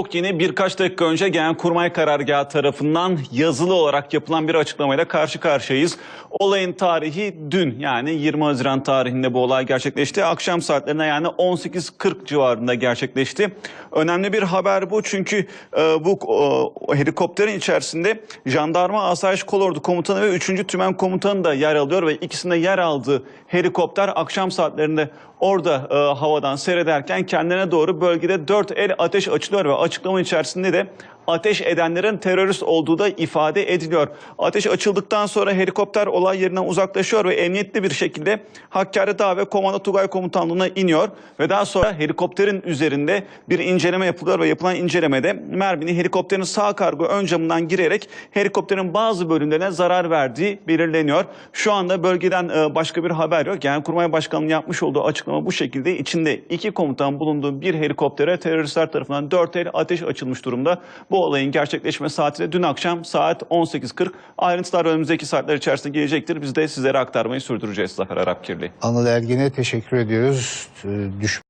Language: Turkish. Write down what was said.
Çok yeni birkaç dakika önce Genelkurmay Karargahı tarafından yazılı olarak yapılan bir açıklamayla karşı karşıyayız. Olayın tarihi dün yani 20 Haziran tarihinde bu olay gerçekleşti. Akşam saatlerinde yani 18.40 civarında gerçekleşti. Önemli bir haber bu çünkü e, bu e, helikopterin içerisinde Jandarma Asayiş Kolordu Komutanı ve 3. Tümen Komutanı da yer alıyor ve ikisinde yer aldığı helikopter akşam saatlerinde orada e, havadan seyrederken kendine doğru bölgede dört el ateş açılıyor ve açıklama içerisinde de ateş edenlerin terörist olduğu da ifade ediliyor. Ateş açıldıktan sonra helikopter olay yerinden uzaklaşıyor ve emniyetli bir şekilde Hakkari Dağ ve Komando Tugay Komutanlığı'na iniyor ve daha sonra helikopterin üzerinde bir inceleme yapılıyor ve yapılan incelemede merminin helikopterin sağ kargo ön camından girerek helikopterin bazı bölümlerine zarar verdiği belirleniyor. Şu anda bölgeden e, başka bir haber yok. Genelkurmay Başkanı'nın yapmış olduğu açıklama bu şekilde. İçinde iki komutan bulunduğu bir helikoptere teröristler tarafından dört el ateş açılmış durumda. Bu olayın gerçekleşme saati de dün akşam saat 18.40. Ayrıntılar önümüzdeki saatler içerisinde gelecektir. Biz de sizlere aktarmayı sürdüreceğiz Zafer Arapkirli. Anıl Ergen'e teşekkür ediyoruz. Ee, Düş